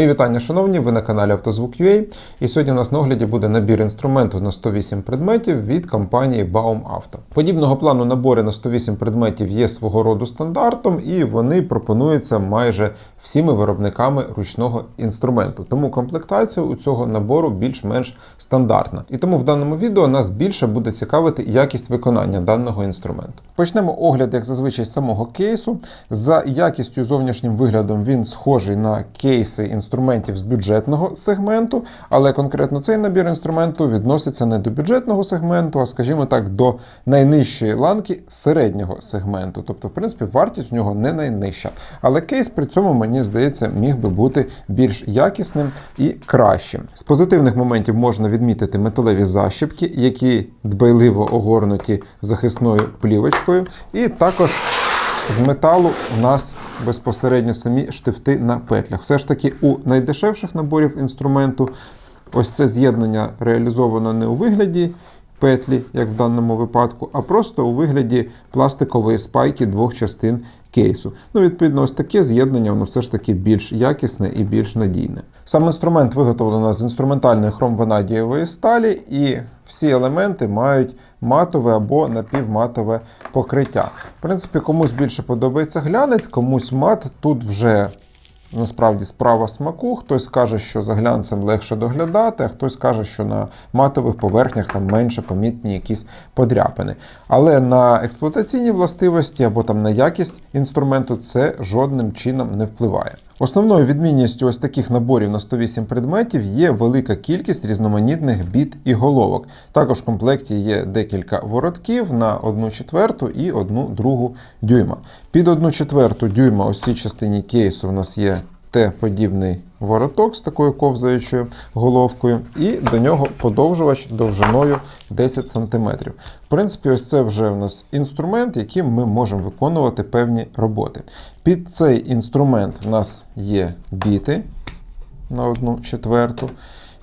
Мої вітання, шановні, ви на каналі Автозвук.ua. І сьогодні у нас на огляді буде набір інструменту на 108 предметів від компанії Baum Auto. Подібного плану набори на 108 предметів є свого роду стандартом, і вони пропонуються майже всіми виробниками ручного інструменту. Тому комплектація у цього набору більш-менш стандартна. І тому в даному відео нас більше буде цікавити якість виконання даного інструменту. Почнемо огляд, як зазвичай, з самого кейсу. За якістю зовнішнім виглядом він схожий на кейси інструментів з бюджетного сегменту, але конкретно цей набір інструменту відноситься не до бюджетного сегменту, а, скажімо так, до найнижчої ланки середнього сегменту. Тобто, в принципі, вартість в нього не найнижча. Але кейс при цьому, мені здається, міг би бути більш якісним і кращим. З позитивних моментів можна відмітити металеві защіпки, які дбайливо огорнуті захисною плівочкою, і також. З металу у нас безпосередньо самі штифти на петлях. Все ж таки, у найдешевших наборів інструменту ось це з'єднання реалізовано не у вигляді петлі, як в даному випадку, а просто у вигляді пластикової спайки двох частин кейсу. Ну, відповідно, ось таке з'єднання, воно все ж таки більш якісне і більш надійне. Сам інструмент виготовлено з інструментальної хромванадієвої сталі, і всі елементи мають матове або напівматове покриття. В принципі, комусь більше подобається глянець, комусь мат. Тут вже насправді справа смаку. Хтось каже, що за глянцем легше доглядати, а хтось каже, що на матових поверхнях там менше помітні якісь подряпини. Але на експлуатаційні властивості або там на якість інструменту це жодним чином не впливає. Основною відмінністю ось таких наборів на 108 предметів є велика кількість різноманітних біт і головок. Також в комплекті є декілька воротків на 1 четверту і 1 другу дюйма. Під 1 четверту дюйма ось цій частині кейсу у нас є Т-подібний вороток з такою ковзаючою головкою, і до нього подовжувач довжиною 10 см. В принципі, ось це вже у нас інструмент, яким ми можемо виконувати певні роботи. Під цей інструмент в нас є біти на 1 четверту.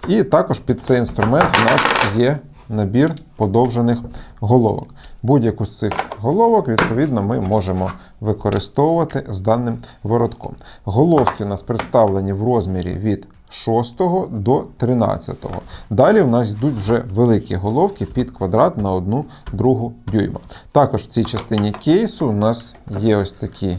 І також під цей інструмент в нас є набір подовжених головок. Будь-яку з цих головок, відповідно, ми можемо використовувати з даним воротком. Головки у нас представлені в розмірі від 6 до 13. Далі в нас йдуть вже великі головки під квадрат на 1 другу дюйма. Також в цій частині кейсу у нас є ось такі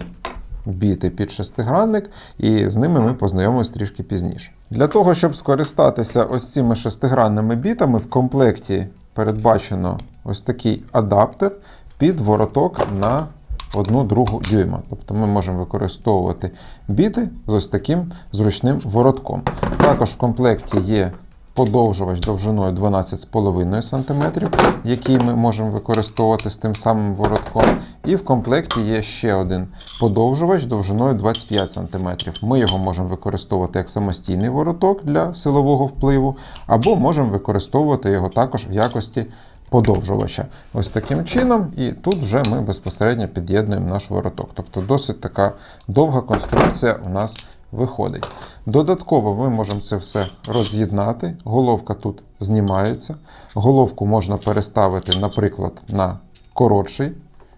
біти під шестигранник, і з ними ми познайомимось трішки пізніше. Для того, щоб скористатися ось цими шестигранними бітами, в комплекті передбачено ось такий адаптер під вороток на 1 другу дюйма. Тобто ми можемо використовувати біти з ось таким зручним воротком. Також в комплекті є подовжувач довжиною 12,5 см, який ми можемо використовувати з тим самим воротком. І в комплекті є ще один подовжувач довжиною 25 см. Ми його можемо використовувати як самостійний вороток для силового впливу, або можемо використовувати його також в якості подовжувача. Ось таким чином, і тут вже ми безпосередньо під'єднуємо наш вороток. Тобто досить така довга конструкція у нас виходить. Додатково ми можемо це все роз'єднати. Головка тут знімається. Головку можна переставити, наприклад, на коротший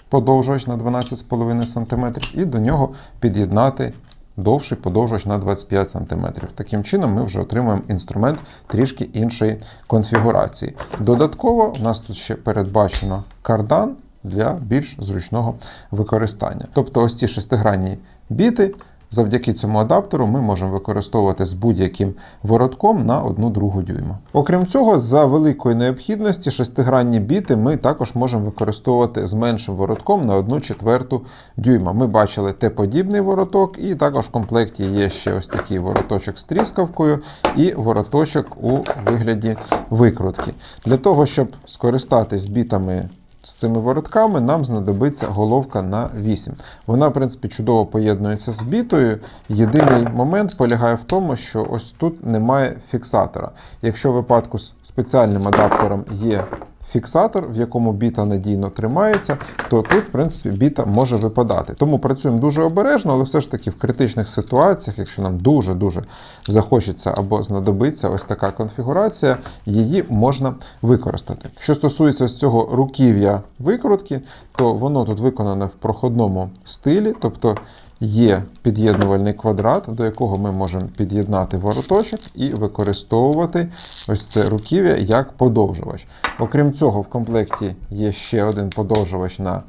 подовжувач на 12,5 см, і до нього під'єднати довший подовжувач на 25 см. Таким чином, ми вже отримуємо інструмент трішки іншої конфігурації. Додатково, у нас тут ще передбачено кардан для більш зручного використання. Тобто, ось ці шестигранні біти. Завдяки цьому адаптеру ми можемо використовувати з будь-яким воротком на 1 другу дюйма. Окрім цього, за великої необхідності шестигранні біти ми також можемо використовувати з меншим воротком на 1 четверту дюйма. Ми бачили Т-подібний вороток, і також в комплекті є ще ось такий вороточок з тріскавкою і вороточок у вигляді викрутки. Для того, щоб скористатись бітами з цими воротками нам знадобиться головка на 8. Вона, в принципі, чудово поєднується з бітою. Єдиний момент полягає в тому, що ось тут немає фіксатора. Якщо в випадку з спеціальним адаптером є фіксатор, в якому біта надійно тримається, то тут, в принципі, біта може випадати. Тому працюємо дуже обережно, але все ж таки в критичних ситуаціях, якщо нам дуже-дуже захочеться або знадобиться ось така конфігурація, її можна використати. Що стосується ось цього руків'я викрутки, то воно тут виконане в проходному стилі, тобто є під'єднувальний квадрат, до якого ми можемо під'єднати вороточок і використовувати ось це руків'я як подовжувач. Окрім цього, в комплекті є ще один подовжувач на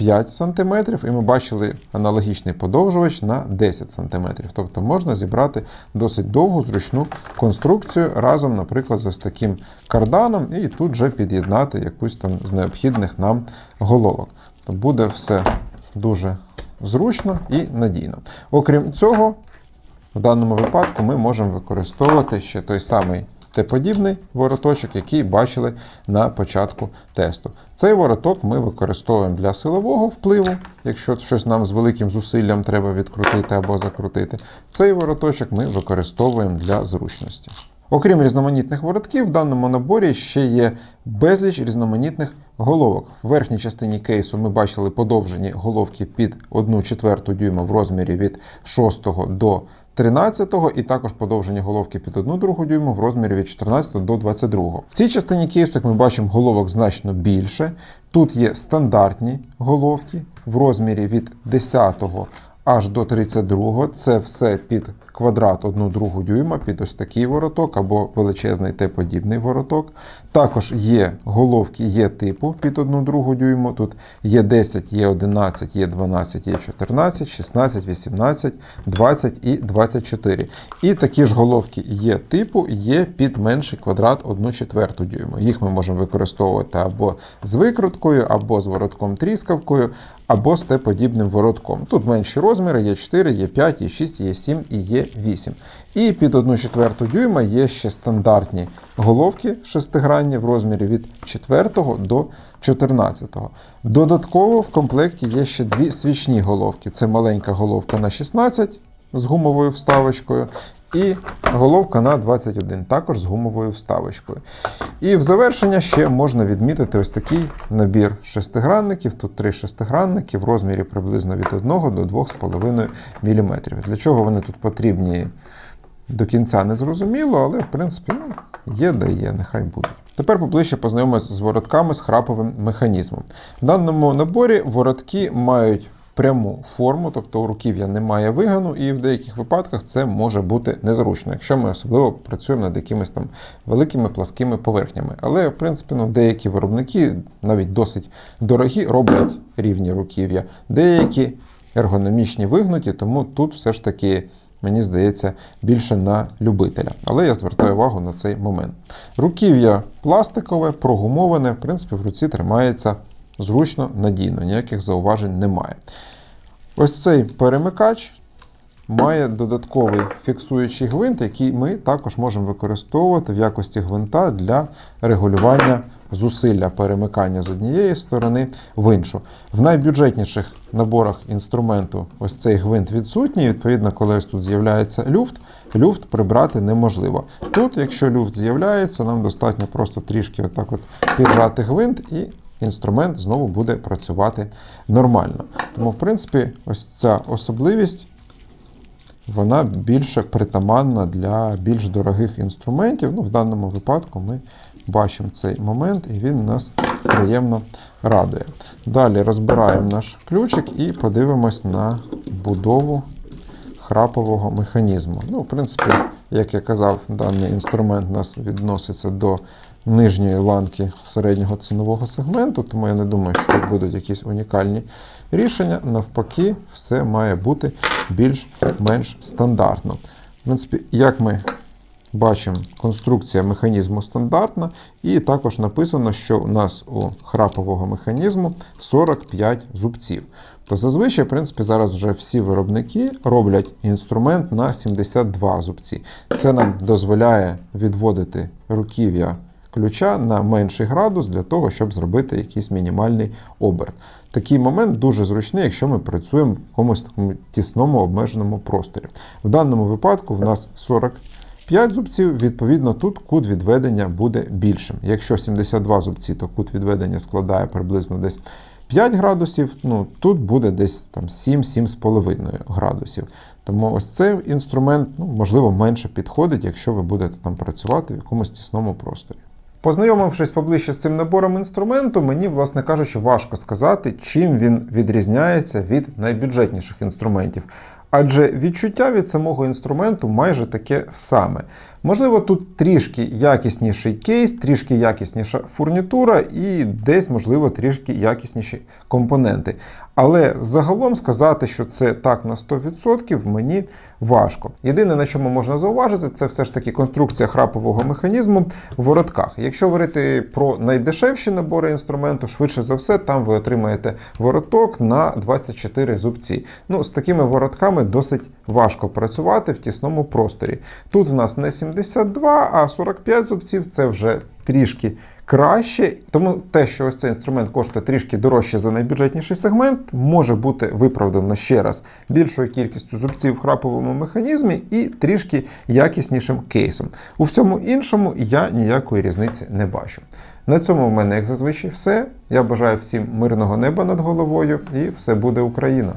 5 см, і ми бачили аналогічний подовжувач на 10 см. Тобто можна зібрати досить довгу зручну конструкцію разом, наприклад, з ось таким карданом, і тут вже під'єднати якусь там з необхідних нам головок. То буде все дуже зручно і надійно. Окрім цього, в даному випадку ми можемо використовувати ще той самий Т-подібний вороточок, який бачили на початку тесту. Цей вороток ми використовуємо для силового впливу, якщо щось нам з великим зусиллям треба відкрутити або закрутити. Цей вороточок ми використовуємо для зручності. Окрім різноманітних воротків, в даному наборі ще є безліч різноманітних головок. В верхній частині кейсу ми бачили подовжені головки під 1 четверту дюйма в розмірі від 6 до 13 і також подовжені головки під 1 другу дюйму в розмірі від 14 до 22. В цій частині кейсу, як ми бачимо, головок значно більше. Тут є стандартні головки в розмірі від 10 аж до 32. Це все під квадрат 1 другу дюйма, під ось такий вороток або величезний Т-подібний вороток. Також є головки є типу під 1 другу дюйму. Тут є 10, є 11, є 12, є 14, 16, 18, 20 і 24. І такі ж головки є типу, є під менший квадрат 1 четверту дюйму. Їх ми можемо використовувати або з викруткою, або з воротком тріскавкою, або з Т-подібним воротком. Тут менші розміри, є 4, є 5, є 6, є 7 і є 8. І під 1 четверту дюйма є ще стандартні головки шестигранні в розмірі від 4 до 14. Додатково в комплекті є ще дві свічні головки. Це маленька головка на 16 з гумовою вставочкою. І головка на 21, також з гумовою вставочкою. І в завершення ще можна відмітити ось такий набір шестигранників. Тут три шестигранники в розмірі приблизно від 1 до 2,5 мм. Для чого вони тут потрібні до кінця не зрозуміло, але в принципі ну, є де є, нехай буде. Тепер поближче познайомимося з воротками з храповим механізмом. В даному наборі воротки мають пряму форму, тобто у руків'я немає вигану, і в деяких випадках це може бути незручно, якщо ми особливо працюємо над якимись там великими пласкими поверхнями. Але, в принципі, ну, деякі виробники, навіть досить дорогі, роблять рівні руків'я, деякі ергономічні вигнуті, тому тут все ж таки. Мені здається, більше на любителя. Але я звертаю увагу на цей момент. Руків'я пластикове, прогумоване, в принципі, в руці тримається зручно, надійно, ніяких зауважень немає. Ось цей перемикач має додатковий фіксуючий гвинт, який ми також можемо використовувати в якості гвинта для регулювання зусилля перемикання з однієї сторони в іншу. В найбюджетніших наборах інструменту ось цей гвинт відсутній. Відповідно, коли ось тут з'являється люфт, люфт прибрати неможливо. Тут, якщо люфт з'являється, нам достатньо просто трішки отак от піджати гвинт і інструмент знову буде працювати нормально. Тому, в принципі, ось ця особливість. Вона більше притаманна для більш дорогих інструментів. Ну, В даному випадку ми бачимо цей момент, і він нас приємно радує. Далі розбираємо наш ключик і подивимось на будову храпового механізму. Ну, В принципі, як я казав, даний інструмент у нас відноситься до нижньої ланки середнього цінового сегменту, тому я не думаю, що тут будуть якісь унікальні рішення. Навпаки, все має бути більш-менш стандартно. В принципі, як ми бачимо, конструкція механізму стандартна, і також написано, що у нас у храпового механізму 45 зубців. То зазвичай, в принципі, зараз вже всі виробники роблять інструмент на 72 зубці. Це нам дозволяє відводити руків'я ключа на менший градус для того, щоб зробити якийсь мінімальний оберт. Такий момент дуже зручний, якщо ми працюємо в якомусь такому тісному обмеженому просторі. В даному випадку в нас 45 зубців, відповідно, тут кут відведення буде більшим. Якщо 72 зубці, то кут відведення складає приблизно десь 5 градусів, ну тут буде десь там 7-7,5 градусів. Тому ось цей інструмент, ну, можливо, менше підходить, якщо ви будете там працювати в якомусь тісному просторі. Познайомившись поближче з цим набором інструменту, мені, власне кажучи, важко сказати, чим він відрізняється від найбюджетніших інструментів. Адже відчуття від самого інструменту майже таке саме. Можливо, тут трішки якісніший кейс, трішки якісніша фурнітура і десь, можливо, трішки якісніші компоненти. Але загалом сказати, що це так на 100% мені важко. Єдине, на чому можна зауважити, це все ж таки конструкція храпового механізму в воротках. Якщо говорити про найдешевші набори інструменту, швидше за все, там ви отримаєте вороток на 24 зубці. Ну, з такими воротками досить важко працювати в тісному просторі. Тут в нас не 72, а 45 зубців це вже трішки краще. Тому те, що ось цей інструмент коштує трішки дорожче за найбюджетніший сегмент, може бути виправдано ще раз більшою кількістю зубців в храповому механізмі і трішки якіснішим кейсом. У всьому іншому я ніякої різниці не бачу. На цьому в мене, як зазвичай, все. Я бажаю всім мирного неба над головою і все буде Україна!